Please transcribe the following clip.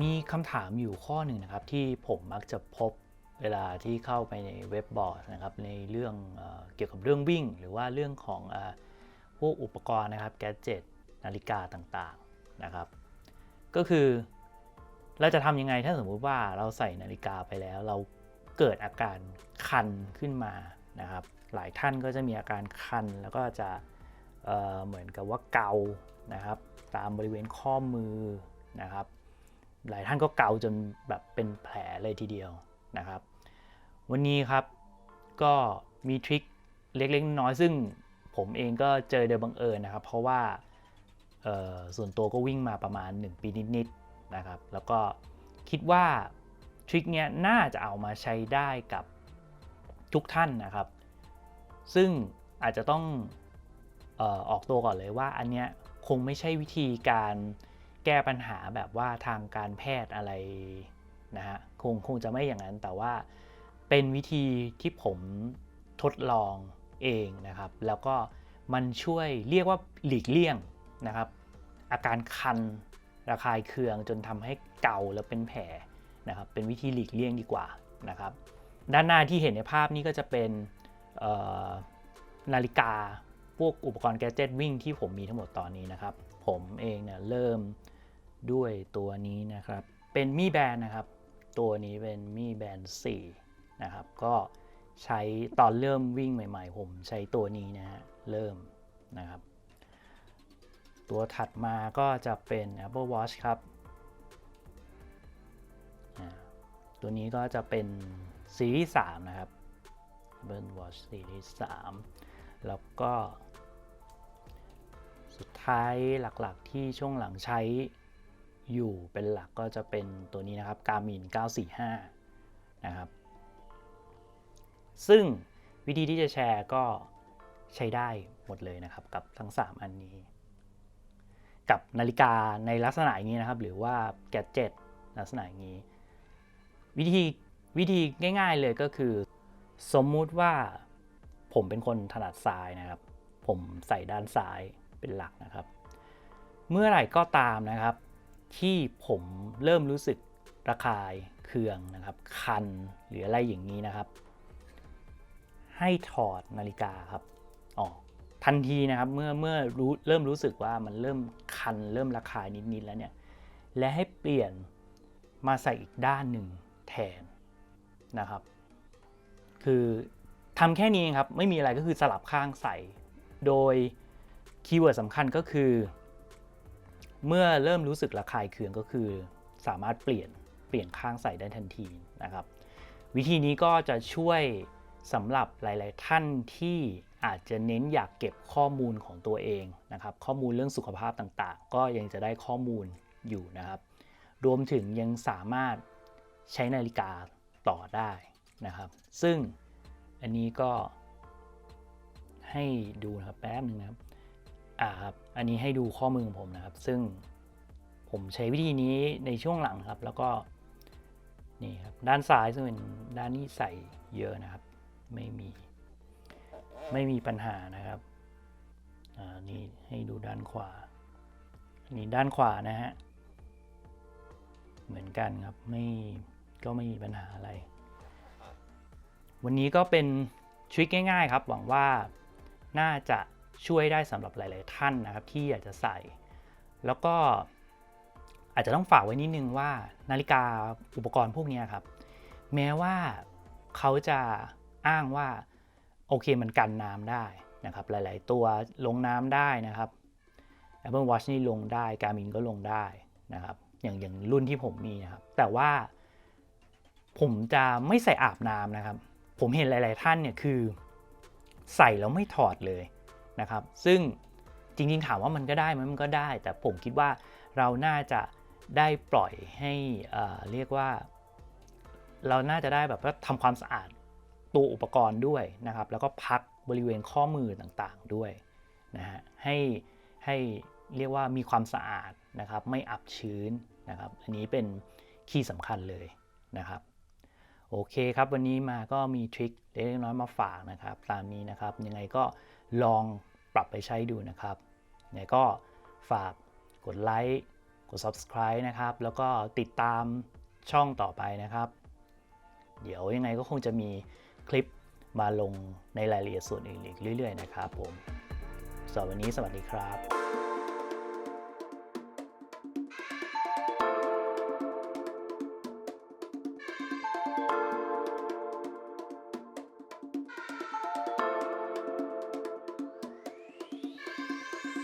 มีคำถามอยู่ข้อหนึ่งนะครับที่ผมมักจะพบเวลาที่เข้าไปในเว็บบอร์ดนะครับในเรื่องเอเกี่ยวกับเรื่องวิ่ง หรือว่าเรื่องของอพวกอุปกรณ์นะครับแกดเจิตนาฬิกาต่างๆนะครับ ก็คือเราจะทำยังไงถ้าสมมุติว่าเราใส่นาฬิกาไปแล้ว เราเกิดอาการคันขึ้นมานะครับ หลายท่านก็จะมีอาการคันแล้วก็จะเเหมือนกับว่าเกานะครับ ตามบริเวณข้อมือนะครับ หลายท่านก็เกาจนแบบเป็นแผลเลยทีเดียวนะครับ วันนี้ครับก็มีทริคเล็กๆน้อยซึ่งผมเองก็เจอโดยบังเอิญนะครับ เพราะว่าส่วนตัวก็วิ่งมาประมาณ 1 ปีนิดๆนะครับ แล้วก็คิดว่าทริคเนี้ยน่าจะเอามาใช้ได้กับทุกท่านนะครับ ซึ่งอาจจะต้องออออกตัวก่อนเลยว่าอันเนี้ยคงไม่ใช่วิธีการ แก้ปัญหาแบบว่าทางการแพทย์อะไรนะฮะคงคงจะไม่อย่างนั้นแต่ว่าเป็นวิธีที่ผมทดลองเองนะครับ แล้วก็มันช่วยเรียกว่าหลีกเลี่ยงนะครับ อาการคันระคายเคืองจนทำให้เกาแล้วเป็นแผลนะครับ เป็นวิธีหลีกเลี่ยงดีกว่านะครับ ด้านหน้าที่เห็นในภาพนี้ก็จะเป็นนาฬิกา พวกอุปกรณ์แกดเจิตวิ่งที่ผมมีทั้งหมดตอนนี้นะครับ ผมเองเนี่ยเริ่มด้วยตัวนี้นะครับ เป็นมีแบนนะครับ ตัวนี้เป็นมีแบน4นะครับ ก็ใช้ตอนเริ่มวิ่งใหม่ ๆ ผมใช้ตัวนี้นะฮะเริ่มนะครับ ตัวถัดมาก็จะเป็น Apple Watch ครับตัวนี้ก็จะเป็นซีรีส์3นะครับ Apple Watch ซีรีส์3 แล้วก็สุดท้ายหลักๆที่ช่วงหลังใช้อยู่เป็นหลักก็จะเป็นตัวนี้นะครับ Garmin 945 นะครับ ซึ่งวิธีที่จะแชร์ก็ใช้ได้หมดเลยนะครับ กับทั้ง 3 อันนี้ กับนาฬิกาในลักษณะอย่างนี้นะครับ หรือว่าแกดเจิตลักษณะอย่างนี้ วิธีวิธีง่ายๆเลยก็คือ สมมุติว่า ผมเป็นคนถนัดซ้ายนะครับ ผมใส่ด้านซ้ายเป็นหลักนะครับ เมื่อไหร่ก็ตามนะครับ ที่ผมเริ่มรู้สึกระคายเคืองนะครับ คันหรืออะไรอย่างนี้นะครับ ให้ถอดนาฬิกาครับออกทันทีนะครับเมื่อเมื่อรู้เริ่มรู้สึกว่ามันเริ่มคันเริ่มระคายนิดๆแล้วเนี่ยและให้เปลี่ยนมาใส่อีกด้านหนึ่งแทนนะครับ คือ ทำแค่นี้เองครับ ไม่มีอะไรก็คือสลับข้างใส่ โดยคีย์เวิร์ดสำคัญก็คือ เมื่อเริ่มรู้สึกระคายเคืองก็คือ สามารถเปลี่ยนเปลี่ยนข้างใส่ได้ทันทีนะครับ วิธีนี้ก็จะช่วยสำหรับหลาย ๆ ท่านที่อาจจะเน้นอยากเก็บข้อมูลของตัวเองนะครับ ข้อมูลเรื่องสุขภาพต่าง ๆ ก็ยังจะได้ข้อมูลอยู่นะครับ รวมถึงยังสามารถใช้นาฬิกาต่อได้นะครับ ซึ่ง อันนี้ก็ให้ดูนะครับแป๊บหนึ่งนะครับอ่าครับอันนี้ให้ดูข้อมือของผมนะครับ ซึ่งผมใช้วิธีนี้ในช่วงหลังครับ แล้วก็นี่ครับด้านซ้ายซึ่งเป็นด้านนี้ใส่เยอะนะครับ ไม่มีไม่มีปัญหานะครับอ่านี่ให้ดูด้านขวาอันนี้ด้านขวานะฮะเหมือนกันครับไม่ก็ไม่มีปัญหาอะไร วันนี้ก็เป็นทริคง่ายๆครับ หวังว่าน่าจะช่วยได้สำหรับหลาย ๆ ท่านนะครับ ที่อยากจะใส่ แล้วก็อาจจะต้องฝากไว้นิดนึงว่านาฬิกาอุปกรณ์พวกนี้ครับ แม้ว่าเขาจะอ้างว่าโอเคมันกันน้ำได้นะครับ หลาย ๆ ตัวลงน้ำได้นะครับ Apple Watch นี่ลงได้ Garmin ก็ลงได้นะครับ อย่างอย่างรุ่นที่ผมมีนะครับ แต่ว่าผมจะไม่ใส่อาบน้ำนะครับ ผมเห็นหลาย ๆ ท่านเนี่ยคือใส่แล้วไม่ถอดเลยนะครับ ซึ่งจริง ๆ ถามว่ามันก็ได้ไหมมันก็ได้ แต่ผมคิดว่าเราน่าจะได้ปล่อยให้เอ่อเรียกว่า เราน่าจะได้แบบว่าทำความสะอาดตัวอุปกรณ์ด้วยนะครับ แล้วก็พักบริเวณข้อมือต่าง ๆ ด้วยนะฮะให้ให้เรียกว่ามีความสะอาดนะครับ ไม่อับชื้นนะครับ อันนี้เป็นคีย์สำคัญเลยนะครับ โอเคครับวันนี้มาก็มีทริคเล็กน้อยมาฝากนะครับ ตามนี้นะครับยังไงก็ลองปรับไปใช้ดูนะครับยังไงก็ฝากกดไลค์กด subscribe นะครับ แล้วก็ติดตามช่องต่อไปนะครับ เดี๋ยวยังไงก็คงจะมีคลิปมาลงในรายละเอียดส่วนอื่นอีกเรื่อยๆนะครับผมสำหรับวันนี้สวัสดีครับ